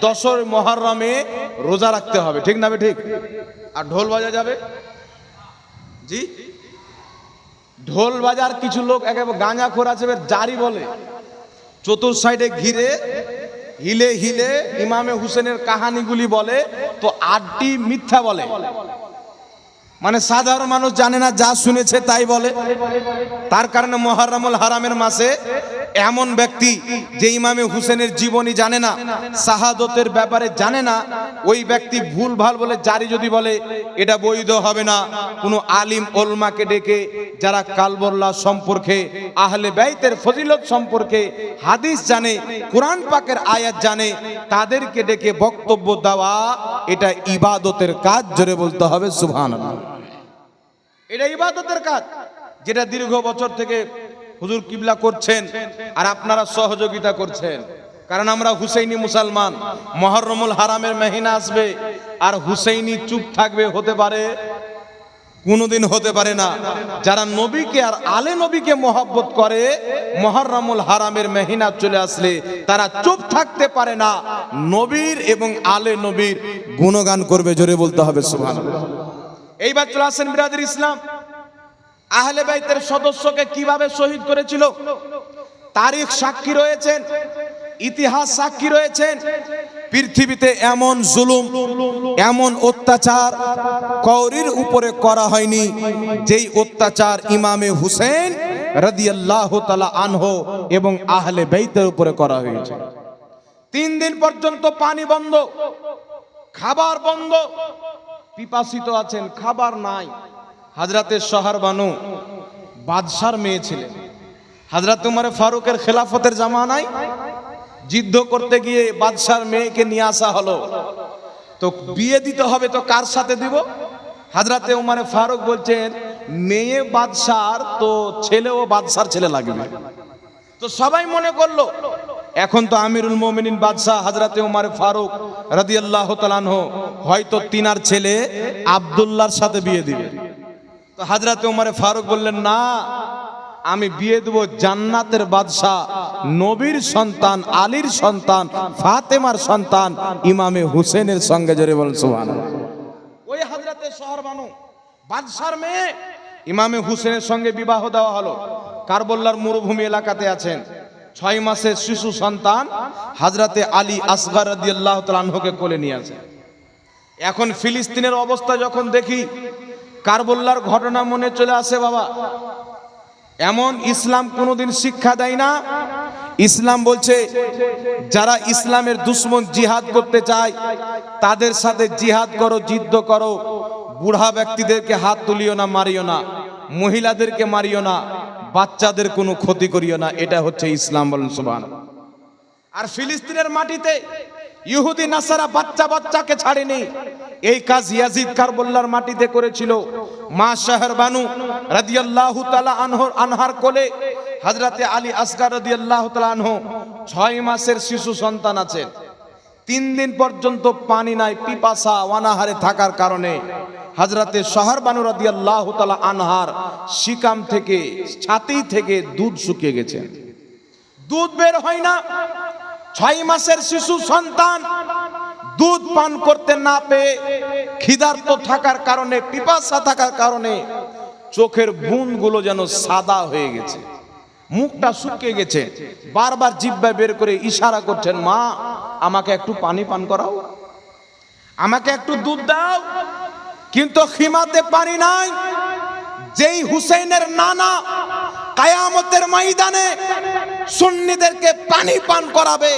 দশর মহারমে রোজা রাখতে হবে। ঠিক না ঠিক? আর ঢোল বাজা যাবে? জি? ঢোল বাজার কিছু লোক একেবারে গাঁজা খোরা আছে জারি বলে। চতুর সাইডে ঘিরে, হিলে হিলে ইমামে হুসেনের কাহানিগুলি বলে, তো আটটি মিথ্যা বলে। মানে সাধারণ মানুষ জানে না, যা শুনেছে তাই বলে। তার কারণে মহারামুল হারামের মাসে এমন ব্যক্তি যে ইমামে হুসেনের জীবনী জানে না, শাহাদতের ব্যাপারে জানে না, ওই ব্যক্তি ভুল ভালো বলে, জারি যদি বলে, এটা বৈধ হবে না। কোনো আলিম ওলমাকে ডেকে, যারা কালবল্লা সম্পর্কে, আহলে বাইতের ফজিলত সম্পর্কে হাদিস জানে, কোরআন পাকের আয়াত জানে, তাদেরকে ডেকে বক্তব্য দেওয়া, এটা ইবাদতের কাজ জোরে বলতে হবে, সুবহানাল্লাহ। এটা ইবাদতের কাজ, যেটা দীর্ঘ বছর থেকে হুজুর কিবলা করছেন আর আপনারা সহযোগিতা করছেন। কারণ আমরা হুসেইনি মুসলমান, মহরমুল হারামের মেহিনা আসবে আর হুসেইনি চুপ থাকবে হতে পারে, কোনোদিন হতে পারে না। যারা নবীকে আর আলে নবীকে মহব্বত করে, মহরমুল হারামের মেহিনা চলে আসলে তারা চুপ থাকতে পারে না। নবীর এবং আলে নবীর গুণগান করবে, জোরে বলতে হবে, সুবহানাল্লাহ। এইবার চলে আসেন বিরাদের ইসলাম। আহলে বাইতের সদস্যকে কীভাবে শহীদ করেছিল? তারিখ সাক্ষী রয়েছেন, ইতিহাস সাক্ষী রয়েছেন। পৃথিবীতে এমন জুলুম, এমন অত্যাচার কৌরির উপরে করা হয়নি, যেই অত্যাচার ইমামে হুসেন রাদিয়াল্লাহু তাআলা আনহু এবং আহলে বাইতের উপরে করা হয়েছে। তিন দিন পর্যন্ত পানি বন্ধ, খাবার বন্ধ, পিপাসিত আছেন, খাবার নাই। হাজরাতের শহর বানু বাদশার মেয়ে ছিলেন। হাজরাত উমারে ফারুকের খেলাফতের জামানায় যুদ্ধ করতে গিয়ে বাদশার মেয়েকে নিয়ে আসা হলো। তো বিয়ে দিতে হবে তো কার সাথে দিব? হাজরাতে উমারে ফারুক বলছেন, মেয়ে বাদশার তো ছেলেও বাদশার ছেলে লাগবে। তো সবাই মনে করল, এখন তো আমিরুল মোমিনিন বাদশাহ হাজরাতে উমার ফারুক রাদিয়াল্লাহু তাআলাহ হয়তো তিনার ছেলে আব্দুল্লাহর সাথে বিয়ে দিবে। তো হাজরাতে উমারে ফারুক বললেন, না, আমি বিয়ে দেবো জান্নাতের বাদশাহ, নবীর সন্তান, আলীর সন্তান, ফাতেমার সন্তান, ইমামে হুসেনের সঙ্গে। জোরে সুবহানাল্লাহ। ওই হাজরাতে শহর বানু, বাদশার মেয়ে ইমামে হুসেনের সঙ্গে বিবাহ দেওয়া হলো। কারবল্লার মরুভূমি এলাকাতে আছেন। ছয় মাসের শিশু সন্তান হাজরাতে আলী আসগার রাদিয়াল্লাহু তাআলা আনহুকে কোলে নিয়ে আসে। এখন ফিলিস্তিনের অবস্থা যখন দেখি কারবল্লার ঘটনা মনে চলে আসে বাবা। এমন ইসলাম কোনোদিন শিক্ষা দেয় না। ইসলাম বলছে, যারা ইসলামের দুশ্মন জিহাদ করতে চায়, তাদের সাথে জিহাদ করো যুদ্ধ করো। বুড়া ব্যক্তিদেরকে হাত তুলিও না, মারিও না। মহিলাদেরকে মারিও না। বাচ্চাদের কোনো ক্ষতি করিও না। এটা হচ্ছে ইসলাম বলেন আর ফিলিস্তিনের মাটিতে ইহুদি, নাসারা বাচ্চা বাচ্চাকে ছাড়েনি। এই কাজ ইয়াজিদ কারবল্লার মাটিতে করেছিল। মা শাহর বানু রাদিয়াল্লাহু তাআলা আনহর আনহার কোলে হযরতে আলী আসগার রাদিয়াল্লাহু তাআলা আনহু ছয় মাসের শিশু সন্তান আছেন তিন দিন পর্যন্ত পানি নাই, পিপাসা অনাহারে থাকার কারণে হাজরাতে শহর বানু রাদিয়াল্লাহু তাআলা আনহার শিকাম থেকে, ছাতি থেকে দুধ শুকিয়ে গেছে। দুধ বের হয় না। ছয় মাসের শিশু সন্তান দুধ পান করতে না পেয়ে খিদার্ত থাকার কারণে, পিপাসা থাকার কারণে চোখের বুনগুলো যেন সাদা হয়ে গেছে। মুখটা শুকিয়ে গেছে। বারবার জিব্বা বের করে ইশারা করছেন, মা, আমাকে একটু পানি পান করাও। আমাকে একটু দুধ দাও। কিন্তু খিমাতে পানি নাই। যেই হুসেনের নানা কায়ামতের ময়দানে সুন্নিদেরকে পানি পান করাবে।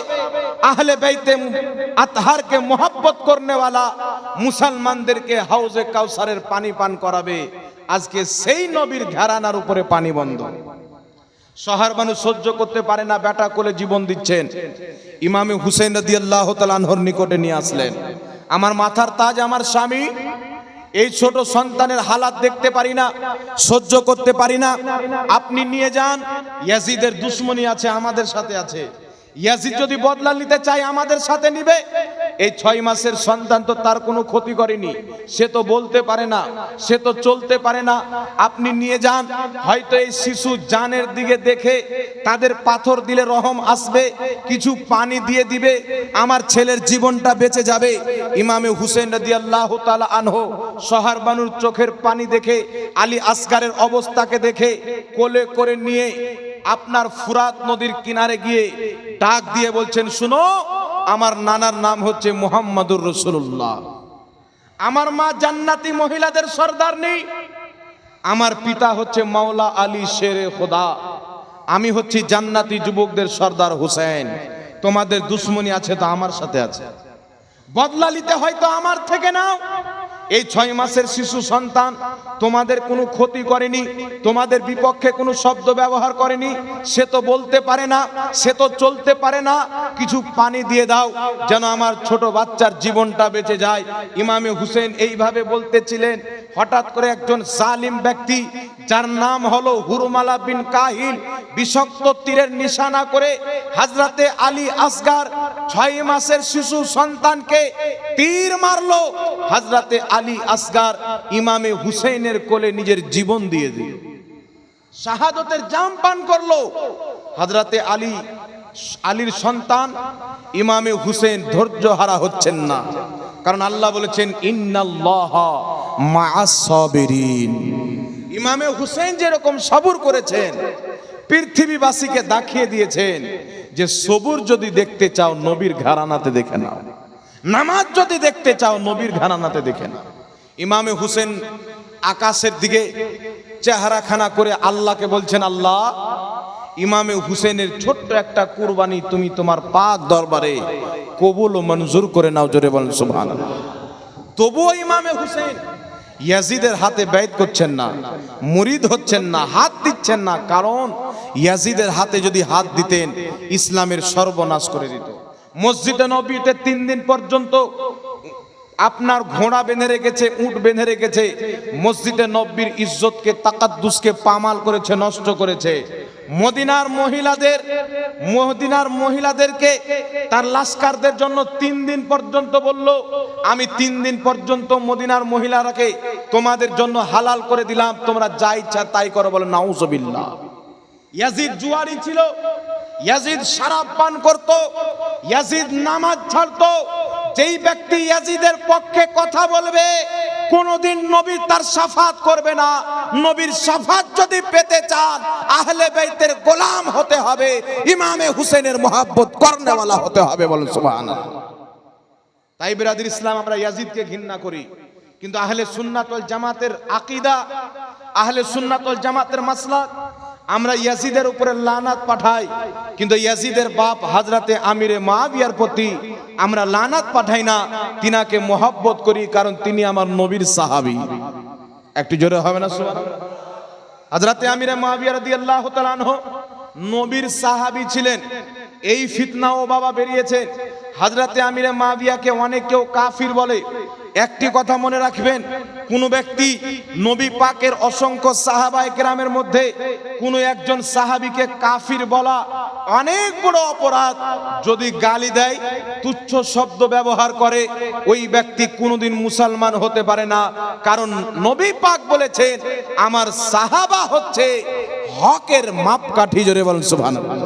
আহলে বাইতে আতহারকে মোহাব্বত করনে वाला মুসলমানদেরকে হাউজে কাউসারের পানি পান করাবে। আজকে সেই নবীর ঘরানার উপরে পানি বন্ধ। শহর মানুষ সহ্য করতে পারে না, বেটা কোলে জীবন দিচ্ছেন। ইমামে হুসেন রাদিয়াল্লাহু তাআলা আনহর নিকটে নিয়ে আসলেন। আমার মাথার তাজ আমার স্বামী এই ছোট সন্তানের হালাত দেখতে পারি না, সহ্য করতে পারি না। আপনি নিয়ে যান, ইয়াজিদের দুশ্মনী আছে, আমাদের সাথে আছে। ইয়াজিদ যদি বদলা নিতে চাই আমাদের সাথে নিবে। এই ছয় মাসের সন্তান তো তার কোনো ক্ষতি করেনি। সে তো বলতে পারে না, সে তো চলতে পারে না। আপনি নিয়ে যান, হয়তো এই শিশু জানের দিকে দেখে তাদের পাথর দিলে রহম আসবে, কিছু পানি দিয়ে দিবে, আমার ছেলের জীবনটা বেঁচে যাবে। ইমামে হুসেন রাদি আল্লাহ তালা আনহো সহার বানুর চোখের পানি দেখে, আলী আসগারের অবস্থাকে দেখে কোলে করে নিয়ে আপনার ফুরাত নদীর কিনারে গিয়ে ডাক দিয়ে বলছেন, শুনো, আমার নানার নাম হচ্ছে মোহাম্মদুর রসুল্লাহ আমার মা জান্নাতি মহিলাদের সর্দার নেই। আমার পিতা হচ্ছে মাওলা আলী শেরে খোদা। আমি হচ্ছি জান্নাতি যুবকদের সর্দার হুসেন। তোমাদের দুশ্মনী আছে তো আমার সাথে আছে। বদলা নিতে হয়তো আমার থেকে নাও। এই ছয় মাসের শিশু সন্তান তোমাদের কোনো ক্ষতি করেনি, তোমাদের বিপক্ষে কোনো শব্দ ব্যবহার করেনি, সে তো বলতে পারে না, সে তো চলতে পারে না। কিছু পানি দিয়ে দাও যেন আমার ছোট বাচ্চার জীবনটা বেঁচে যায়। ইমামে হুসেন এইভাবে বলতেছিলেন, হঠাৎ করে একজন জালিম ব্যক্তি, যার নাম হলো হুরমালা বিন কাহিল, বিষাক্ত তীরের নিশানা করে হাজরাতে আলী আসগার ছয় মাসের শিশু সন্তানকে তীর মারলো। হাজরাতে আলী আসগার ইমামে হুসেনের কোলে নিজের জীবন দিয়ে দিল। শাহাদতের জাম পান করল। হাজরাতে আলী, আলীর সন্তান ইমামে হুসেন ধৈর্য হারা হচ্ছেন না। কারণ আল্লাহ বলেছেন, ইন্নাল্লাহ মাআস সাবিরিন। ইমামে হুসেন যেরকম সবুর করেছেন, পৃথিবীবাসীকে দেখিয়ে দিয়েছেন যে, সবুর যদি দেখতে চাও, নবীর ঘরানাতে দেখে নাও। নামাজ যদি দেখতে চাও, নবীর ঘরানাতে দেখে নাও। ইমামে হুসেন আকাশের দিকে চেহারাখানা করে আল্লাহকে বলছেন, আল্লাহ, ইমামে হুসেনের ছোট্ট একটা কুরবানি তুমি তোমার পাক দরবারে কবুল ও মঞ্জুর করে নাও। জোরে বলেন, সুবহানাল্লাহ। তবুও ইমামে হুসেন ইয়াজিদের হাতে ব্যয় করছেন না, মুরিদ হচ্ছেন না, হাত দিচ্ছেন না। কারণ ইয়াজিদের হাতে যদি হাত দিতেন, ইসলামের সর্বনাশ করে দিত। মসজিদে নবীতে তিন দিন পর্যন্ত আপনার ঘোড়া বেঁধে রেখেছে, উট বেঁধে রেখেছে। মসজিদে নব্বীর ইজ্জতকে, তাকাদ্দুসকে পামাল করেছে, নষ্ট করেছে। মদিনার মহিলাদের, মদিনার মহিলাদেরকে তার লাস্কারদের জন্য তিন দিন পর্যন্ত বলল, আমি তিন দিন পর্যন্ত মদিনার মহিলারাকে তোমাদের জন্য হালাল করে দিলাম, তোমরা যা ইচ্ছা তাই করো। বলে, নাউজবিল্লাহ। ইয়াজিদ জুয়ারি ছিল ইয়াজিদ শারাব পান করত, ইয়াজিদ নামাজ ছাড়তো। যেই ব্যক্তি ইয়াজিদের পক্ষে কথা বলবে, কোনদিন নবী তার সাফাত করবে না। নবীর সাফাত যদি পেতে চান, আহলে বাইতের গোলাম হতে হবে, ইমামে হুসেনের মোহাব্বত করনেওয়ালা হতে হবে বলেন তাই বিরাদির ইসলাম আমরা ইয়াজিদকে ঘৃণা করি। কিন্তু আহলে সুন্নাতল জামাতের আকিদা, আহলে সুন্নাতল জামাতের মাসলা আমরা ইয়াজিদের উপরে লানাত পাঠাই। কিন্তু ইয়াসিদের বাপ হাজরাতে আমিরে মাবিয়ার প্রতি আমরা লানাত পাঠাই না, তিনাকে মোহাব্বত করি কারণ তিনি আমার নবীর সাহাবি। একটু জোরে হবে না হাজরাতে আমিরে মাবিয়া রাদিয়াল্লাহু তাআলা আনহু নবীর সাহাবী ছিলেন। এই ফিতনা ও বাবা বেরিয়েছে। হাজরাতে আমিরে মাবিয়াকে অনেক কেউ কাফির বলে। একটি কথা মনে রাখবেন, কোন ব্যক্তি নবী পাকের অসংখ্য সাহাবায়ে কেরামের মধ্যে কোন একজন সাহাবিকে কাফির বলা অনেক বড় অপরাধ। যদি গালি দেয়, তুচ্ছ শব্দ ব্যবহার করে, ওই ব্যক্তি কোনোদিন মুসলমান হতে পারে না। কারণ নবী পাক বলেছেন, আমার সাহাবা হচ্ছে হকের মাপকাঠি। জোরে বলেন, সুবহানাল্লাহ।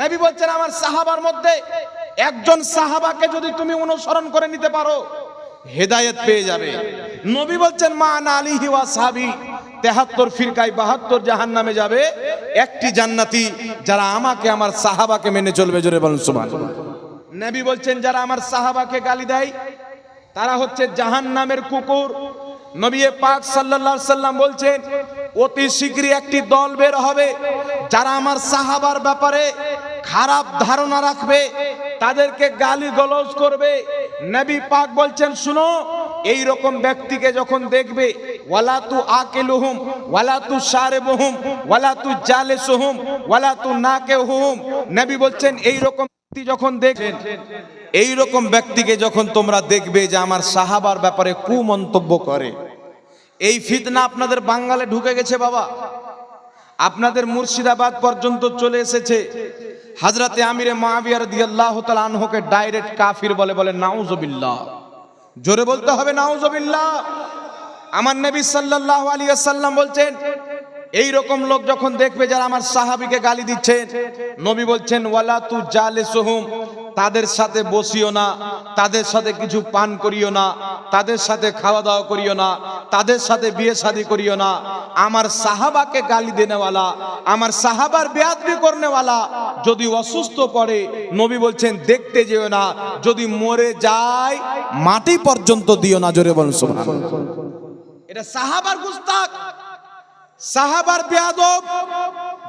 নবী বলছেন, আমার সাহাবার মধ্যে একজন সাহাবাকে যদি তুমি অনুসরণ করে নিতে পারো হেদায়েত পেয়ে যাবে। নবী বলছেন, মা আনা আলিহি ওয়া সাহাবি তেহাত্তর ফিরকায় বাহাত্তর জাহান নামে যাবে। একটি জান্নাতি যারা আমাকে, আমার সাহাবাকে মেনে চলবে, জোরে বলেন, সুবহান নবী বলছেন, যারা আমার সাহাবাকে গালি দেয়, তারা হচ্ছে জাহান নামের কুকুর। নবী পাক সাল্লাল্লাহু সাল্লাম বলছেন, অতি শীঘ্রই একটি দল বের হবে, যারা আমার সাহাবার ব্যাপারে খারাপ ধারণা রাখবে তাদেরকে গালি গলজ করবে। নবী পাক বলছেন, শুনো এই রকম ব্যক্তিকে যখন দেখবে, ওয়ালা তু আকিলুহুম, ওয়ালা তু শারিবুহুম, ওয়ালা তু জালিসুহুম, ওয়ালা তু নাকিহুম নবী বলছেন এই রকম ব্যক্তি যখন দেখবেন এই রকম ব্যক্তিকে যখন তোমরা দেখবে যে আমার সাহাবার ব্যাপারে কুমন্তব্য করে। এই ফিতনা আপনাদের বাঙ্গালে ঢুকে গেছে বাবা। আপনাদের মুর্শিদাবাদ পর্যন্ত চলে এসেছে। হাজরাতে আমিরে মাবিয়ার দিয়াল্লাহ আনহকে ডাইরেক্ট কাফির বলে বলে, নাউজবিল্লাহ। জোরে বলতে হবে, নাউজবিল্লাহ। আমার নবী সাল্লাহ আলিয়া সাল্লাম বলছেন এই রকম লোক যখন দেখবে যারা আমার সাহাবীকে গালি দিচ্ছেন নবী বলছেন, ওয়ালা তু জালে জালিসুহুম তাদের সাথে বসিও না, তাদের সাথে কিছু পান করিও না, তাদের সাথে খাওয়া দাওয়া করিও না, তাদের সাথে বিয়ে শাদী করিও না। আমার সাহাবাকে গালি দেনেওয়ালা, আমার সাহাবার বেয়াদবি করনেওয়ালা যদি অসুস্থ পড়ে, নবী বলছেন, দেখতে যেও না, যদি মরে যায়, মাটি পর্যন্ত দিও না। জোরে বলুন এটা সাহাবার গুস্তাক সাহাবার বেয়াদব,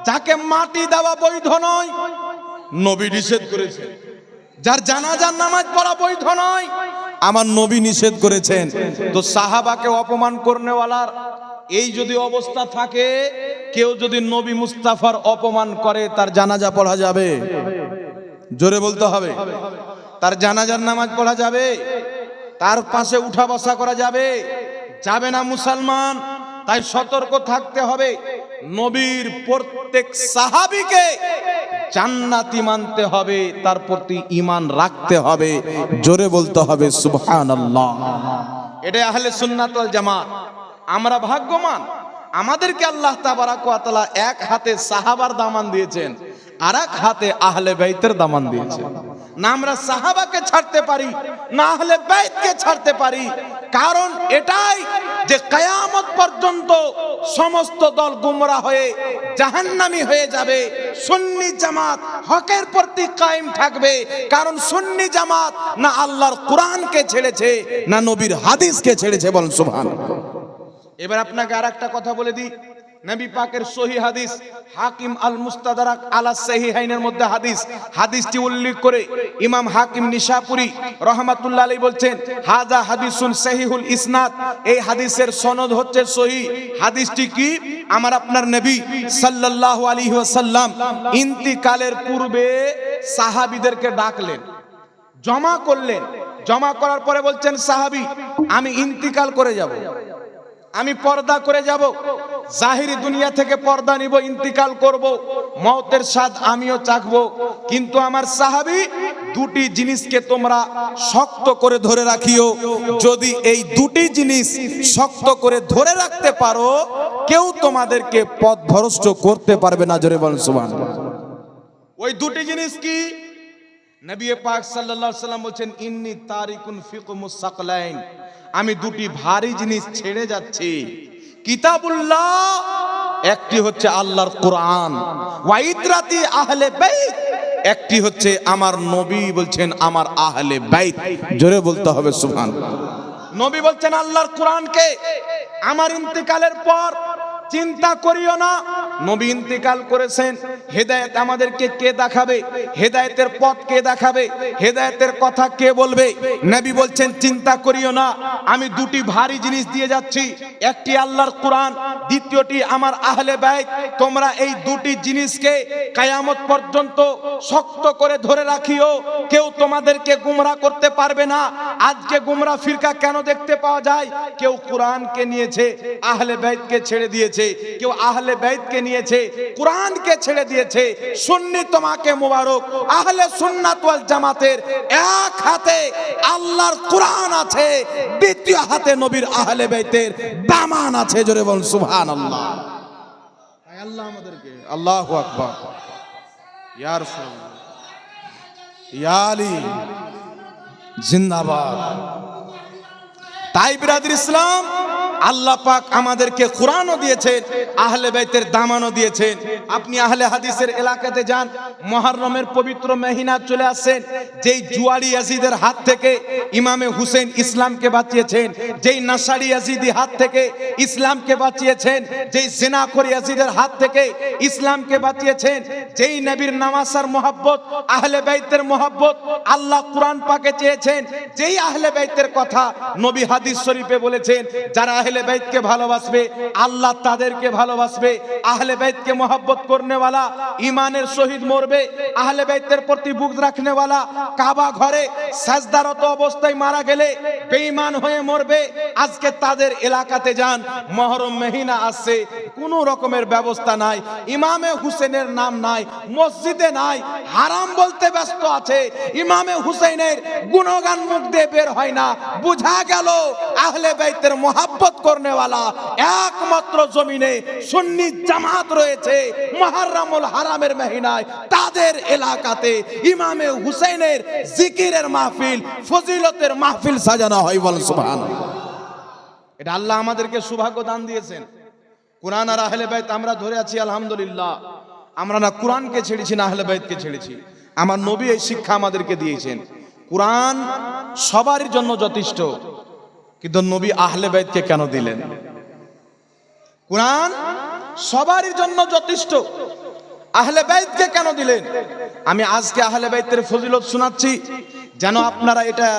যাকে মাটি দেওয়া বৈধ নয়, নবী নিষেধ করেছে। যার জানাজার নামাজ পড়া বৈধ নয়, আমার নবী নিষেধ করেছেন। তো সাহাবাকে অপমান করনেওয়ালার এই যদি অবস্থা থাকে, কেউ যদি নবী মুস্তাফার অপমান করে, তার জানাজা পড়া যাবে। জোরে বলতে হবে। তার জানাজার নামাজ পড়া যাবে। তার পাশে উঠা বসা করা যাবে। যাবে না মুসলমান তাই সতর্ক থাকতে হবে। নবীর প্রত্যেক সাহাবিকে জান্নাতি মানতে হবে, তার প্রতি ইমান রাখতে হবে। জোরে বলতে হবে, সুবহানাল্লাহ। এটা আহলে সুন্নাত ওয়াল জামাত। আমরা ভাগ্যবান আমাদেরকে আল্লাহ তাবারাক ওয়া তাআলা এক হাতে সাহাবার দামান দিয়েছেন আর এক হাতে আহলে বাইতের দামান দিয়েছেন। না আমরা সাহাবাকে ছাড়তে পারি, না হলে বেদকে ছাড়তে পারি। কারণ এটাই যে কায়ামত পর্যন্ত সমস্ত দল গুমরা হয়ে জাহান্নামি হয়ে যাবে। সুন্নি জামাত হকের প্রতি কায়েম থাকবে। কারণ সুন্নি জামাত না আল্লাহর কোরআনকে ছেড়েছে, না নবীর হাদিসকে ছেড়েছে। বলেন সুবহানাল্লাহ। এবার আপনাকে আর একটা কথা বলে দিই। নবী পাকের সহি হাদিস, হাকিম আল মুস্তাদারাক আলা সাহিহাইনের মধ্যে হাদিস। হাদিসটি উল্লেখ করে ইমাম হাকিম নিশাপুরি রহমাতুল্লাহ আলাইহি বলছেন, হাজা হাদিসুন সহিহুল ইসনাদ। এই হাদিসের সনদ হচ্ছে সহি। হাদিসটি কি? আমার আপনার নবী সাল্লাল্লাহু আলাইহি ওয়াসাল্লাম ইন্তিকালের পূর্বে সাহাবীদেরকে ডাকলেন, জমা করলেন। জমা করার পরে বলছেন, সাহাবী, আমি ইন্তিকাল করে যাব। আমি পর্দা করে যাব। জাহিরি দুনিয়া থেকে পর্দা নিব, ইন্তিকাল করব মতের স্বাদ আমিও চাখবো কিন্তু আমার সাহাবী দুটি জিনিসকে তোমরা শক্ত করে ধরে রাখিও। যদি এই দুটি জিনিস শক্ত করে ধরে রাখতে পারো, কেউ তোমাদেরকে পথ ভরষ্ট করতে পারবে না। জোরে বলেন, সুবহানাল্লাহ। ওই দুটি জিনিস কি? নবী পাক সাল্লাল্লাহু আলাইহি সাল্লাম বলছেন, ইন্নি তারিকুন ফিকুমুস সাকলাইন। আমি দুটি ভারী জিনিস ছেড়ে যাচ্ছি। কিতাবুল্লাহ, একটি হচ্ছে আল্লাহর কোরআন। ওয়াইদরাতি আহলে বাইত, একটি হচ্ছে আমার নবী বলছেন আমার আহলে বাইত। জোরে বলতে হবে, সুবহানাল্লাহ। নবী বলছেন আল্লাহর কোরআনকে। আমার ইন্তেকালের পর চিন্তা করিও না। নবী ইন্তেকাল করেছেন। হেদায়েত আমাদেরকে কে দেখাবে? হেদায়েতের পথ কে দেখাবে? হেদায়েতের কথা কে বলবে? নবী বলছেন, চিন্তা করিও না। আমি দুটি ভারী জিনিস দিয়ে যাচ্ছি। একটি আল্লাহর কোরআন, দ্বিতীয়টি আমার আহলে বাইত। তোমরা এই দুটি জিনিসকে কায়ামত পর্যন্ত শক্ত করে ধরে রাখিও। কেউ তোমাদেরকে গুমরা করতে পারবে না। আজকে গুমরা ফিরকা কেন দেখতে পাওয়া যায়? কেউ কোরআনকে নিয়েছে, আহলে বাইতকে ছেড়ে দিয়েছে। কেউ আহলে বাইতকে নিয়েছে কোরআনকে ছেড়ে দিয়েছে সুন্নি তোমাকে মোবারক আহলে সুন্নাত ওয়াল জামাতের এক হাতে আল্লাহর কোরআন আছে দ্বিতীয় হাতে নবীর আহলে বাইতের দামান আছে জোরে বল সুবহানাল্লাহ। আল্লাহ আমাদেরকে। আল্লাহু আকবার। ইয়া রাসূলুল্লাহ। ইয়া আলী। জিন্দাবাদ। তাই বিরাদির ইসলাম আল্লাহ পাক আমাদেরকে কোরআনও দিয়েছেন, আহলে বাইতের দামানও দিয়েছেন। আপনি আহলে হাদিসের এলাকাতে যান মহররমের পবিত্র মেহিনা চলে আসছেন, যেই জুয়ারি ইয়াজিদের হাত থেকে ইমামে হুসেন ইসলামকে বাঁচিয়েছেন, যেই নাসারি ইয়াজিদি হাত থেকে ইসলামকে বাঁচিয়েছেন, যেই জেনাখর ইয়াজিদের হাত থেকে ইসলামকে বাঁচিয়েছেন, যেই নবীর নামাসার মোহাব্বত, আহলে বাইতের মোহাব্বত আল্লাহ কোরআন পাকে চেয়েছেন, যেই আহলে বাইতের কথা নবী হাদিস শরীফে বলেছেন, যারা আহলে বাইতকে ভালোবাসবে, আল্লাহ তাদেরকে ভালোবাসবে, আহলে বাইতকে মোহাব্বত করনেওয়ালা ইমানের শহীদ মরবে, আহলে বাইতের প্রতি বুক রাখনেওয়ালা, কাবা ঘরে সাজদারত অবস্থায় মারা গেলে বেঈমান হয়ে মরবে, আজকে তাদের এলাকাতে যান, মহরম মেহিনা আসছে, কোনো রকমের ব্যবস্থা নাই, ইমামে হুসেনের নাম নাই, মসজিদে নাই, হারাম বলতে ব্যস্ত আছে, ইমামে হুসেনের গুণগান মুখ দিয়ে বের হয় না, বুঝা গেল আহলে বাইতের মোহাব্বত একমাত্র জমিনে সুন্নি জামাত রয়েছে হারামের তাদের এলাকাতে ইমামে জিকিরের মাহফিল, ফজিলতের মাহফিল সাজানো হয় বল এটা আল্লাহ আমাদেরকে সৌভাগ্য দান দিয়েছেন। কোরআন আর আহলে বাইত আমরা ধরে আছি, আলহামদুলিল্লাহ। আমরা না কোরআনকে ছেড়েছি, না আহলে বাইতকে ছেড়েছি। আমার নবী এই শিক্ষা আমাদেরকে দিয়েছেন। কোরআন সবার জন্য যথেষ্ট। কিন্তু নবী আহলে বাইতকে কেন দিলেন? কোরআন সবারই জন্য যথেষ্ট। আহলে বাইতকে কেন দিলেন? আমি আজকে আহলে বাইতের ফজিলত শোনাচ্ছি, যেন আপনারা এটা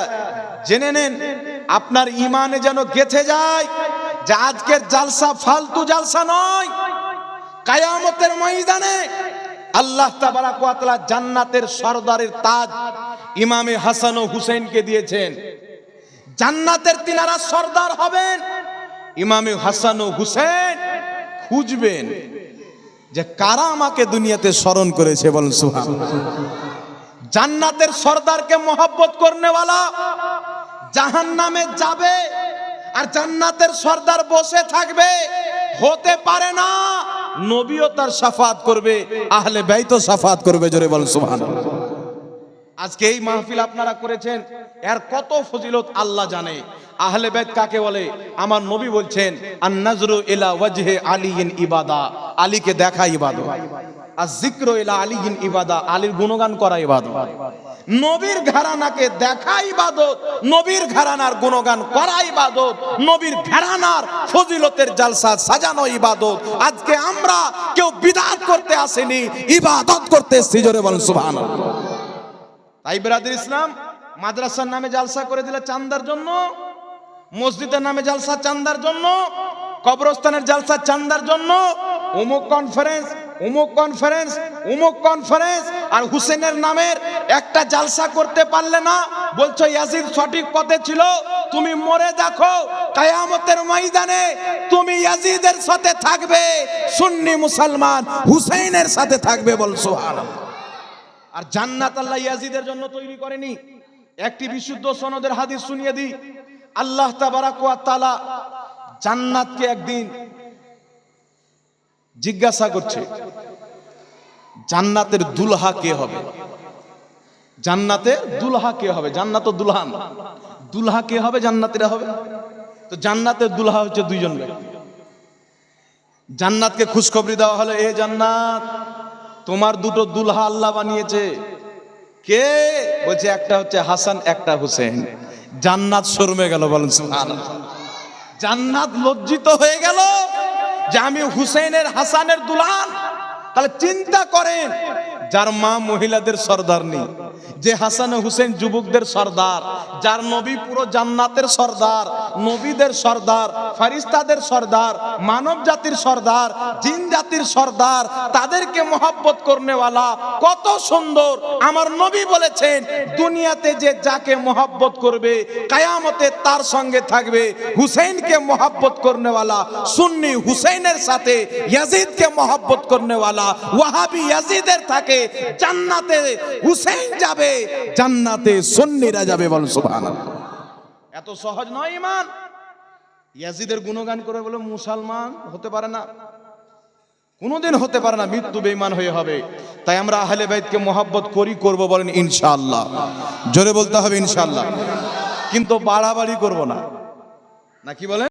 জেনে নেন, আপনার ইমানে যেন গেথে যায় যে আজকের জালসা ফালতু জালসা নয়, কায়ামতের ময়দানে আল্লাহ তাবারাক ওয়া তাআলা জান্নাতের সরদারের তাজ ইমামে হাসান ও হুসেনকে দিয়েছেন। জান্নাতের তিনারা সর্দার হবেন। ইমামে হাসান ও হুসেন খুঁজবেন যে কারা আমাকে দুনিয়াতে স্মরণ করেছে বলেন সুহান জান্নাতের সর্দারকে মহব্বত করনেওয়ালা জাহান নামে যাবে আর জান্নাতের সর্দার বসে থাকবে। হতে পারে না, নবীও তার সাফাত করবে, আহলে ব্যয়তো সাফাত করবে, জোরে বলেন সুহান আজকে এই মাহফিল আপনারা করেছেন, এর কত ফজিলত আল্লাহ জানে। আহলে বেদ কাকে বলে? আমার নবী বলছেন আন নাজরু ইলা ওয়াজহে আলিয়িন ইবাদা। আলীকে দেখা ইবাদত। আর জিক্র ইলা আলিয়িন ইবাদা। আলীর গুণগান করা ইবাদত। নবীর ঘরানাকে দেখা ইবাদত। নবীর ঘরানার গুণগান করা ইবাদত। নবীর ঘরানার ফজিলতের জালসা সাজানো ইবাদত। আজকে আমরা কেউ বিদাত করতে আসেনি, ইবাদত করতে এসেছি, জোরে সুবহানাল্লাহ। তাই বেরাদের ইসলাম মাদ্রাসার নামে জালসা করে দিলে চান্দার জন্য, মসজিদের নামে জালসা চান্দার জন্য, কবরস্থানের জালসা চান্দার জন্য অমুক কনফারেন্স অমুক কনফারেন্স অমুক কনফারেন্স আর হুসেনের নামের একটা জালসা করতে পারলে না, বলছো ইয়াজিদ সঠিক পথে ছিল, তুমি মরে দেখো, কায়ামতের ময়দানে তুমি ইয়াজিদের সাথে থাকবে, সুন্নি মুসলমান হুসেনের সাথে থাকবে বলছো সুবহানাল্লাহ। আর জান্নাত আল্লাহ ইয়াজিদের জন্য তৈরি করেনি। একটি বিশুদ্ধ সনদের হাদিস শুনিয়ে দিই। আল্লাহ তাআলা জান্নাতকে একদিন জিজ্ঞাসা করছে, জান্নাতের দুলহা কে হবে? জান্নাতের দুলহা কে হবে? জান্নাত দুলহান দুলহা কে হবে? জান্নাতের হবে। তো জান্নাতের দুলহা হচ্ছে দুইজন ব্যক্তি। জান্নাতকে খুশখবরি দেওয়া হলো, এ জান্নাত তোমার দুটো দুলহা আল্লাহ বানিয়েছে। কে? বলছে, একটা হচ্ছে হাসান, একটা হুসেন জান্নাত শরমে গেল, বলেন। জান্নাত লজ্জিত হয়ে গেল যে আমি হুসেনের হাসানের দুলহান। তাহলে চিন্তা করেন যার মা মহিলাদের সর্দার নেই। যে হাসান হুসেন যুবকদের সর্দার, যার নবী পুরো জান্নাতের সর্দার, নবীদের সর্দার ফারিস্তাদের সর্দার, মানব জাতির সর্দার, জিন জাতির সর্দার, তাদেরকে মহব্বত করনেওয়ালা কত সুন্দর। আমার নবী বলেছেন, দুনিয়াতে যে যাকে মহব্বত করবে, কায়ামতে তার সঙ্গে থাকবে। হুসেনকে মহব্বত করনেওয়ালা, সুন্নি হুসেনের সাথে, ইয়াজিদকে মহব্বত করনেওয়ালা, ওয়াহাবি ইয়াজিদের থাকে জান্নাতে হুসেন যাবে, জান্নাতে সুন্নিরা যাবে বল এত সহজ নয় ইমান ইয়াজিদের গুণগান করে বলে, মুসলমান হতে পারে না। কোনোদিন হতে পারে না, মৃত্যু বেঈমান হয়ে হবে। তাই আমরা আহলে বাইতকে মোহাব্বত করি, করব বলেন ইনশাআল্লাহ। জোরে বলতে হবে ইনশাআল্লাহ। কিন্তু বাড়াবাড়ি করব না। না কি বলেন?